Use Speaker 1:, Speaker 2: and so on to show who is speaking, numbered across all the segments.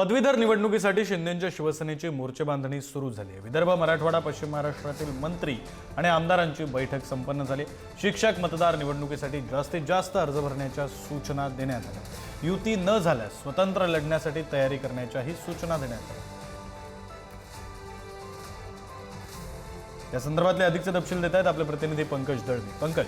Speaker 1: पदवीधर निवडणुकीसाठी शिंदेच्या शिवसेनेची मोर्चे बांधणी सुरू झाली. आहे विदर्भ मराठवाडा पश्चिम महाराष्ट्रातील मंत्री आणि आमदारांची बैठक संपन्न झाली. शिक्षक मतदार निवडणुकीसाठी जास्तीत जास्त अर्ज भरण्याच्या सूचना देण्यात आल्या. युती न झाल्यास स्वतंत्र लढण्यासाठी तयारी करण्याच्याही सूचना देण्यात आल्या. या संदर्भातले अधिकचे तपशील देत आहेत आपले प्रतिनिधी पंकज दळवी. पंकज.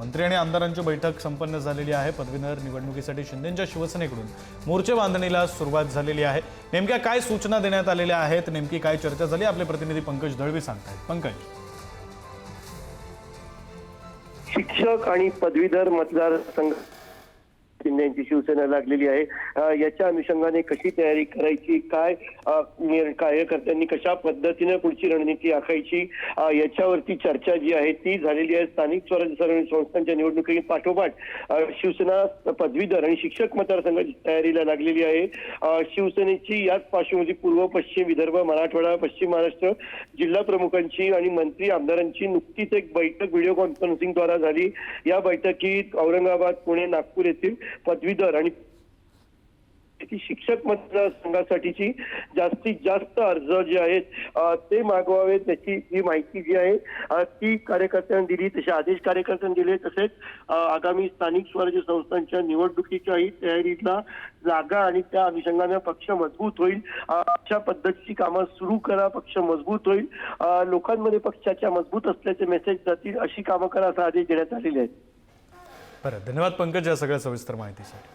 Speaker 1: मंत्री आणि आमदारांची बैठक संपन्न झालेली आहे. पदवीधर निवडणुकीसाठी शिंदेच्या शिवसेनेकडून मोर्चे बांधणीला सुरुवात झालेली आहे. नेमक्या काय सूचना देण्यात आलेल्या आहेत? नेमकी काय चर्चा झाली? आपले प्रतिनिधी पंकज दळवी सांगतायत. पंकज.
Speaker 2: शिक्षक आणि पदवीधर मतदार संघ यांची शिवसेना लागलेली आहे. याच्या अनुषंगाने कशी तयारी करायची? काय कार्यकर्त्यांनी कशा पद्धतीने पुढची रणनीती आखायची? याच्यावरती चर्चा जी आहे ती झालेली आहे. स्थानिक स्वराज्य संस्थांच्या निवडणुकी पाठोपाठ शिवसेना पदवीधर आणि शिक्षक मतदारसंघाची तयारीला लागलेली आहे. शिवसेनेची याच पार्श्वभूमी पूर्व पश्चिम विदर्भ मराठवाडा पश्चिम महाराष्ट्र जिल्हा प्रमुखांची आणि मंत्री आमदारांची नुकतीच एक बैठक व्हिडिओ कॉन्फरन्सिंगद्वारा झाली. या बैठकीत औरंगाबाद पुणे नागपूर येथील पदवीधर आणि शिक्षक मतदारसंघासाठीची जास्तीत जास्त अर्ज जे आहेत ते मागवावे त्याची जी माहिती जी आहे ती कार्यकर्त्यांनी दिली तसे आदेश कार्यकर्त्यांनी दिले तसेच आगामी स्थानिक स्वराज्य संस्थांच्या निवडणुकीच्याही तयारीला जागा आणि त्या अनुषंगाने पक्ष मजबूत होईल. अशा पद्धतीची कामं सुरू करा पक्ष मजबूत होईल. लोकांमध्ये पक्षाच्या मजबूत असल्याचे मेसेज जातील अशी कामं करा असा आदेश देण्यात आलेले आहेत.
Speaker 1: बरं धन्यवाद पंकज या सगळ्या सविस्तर माहितीसाठी.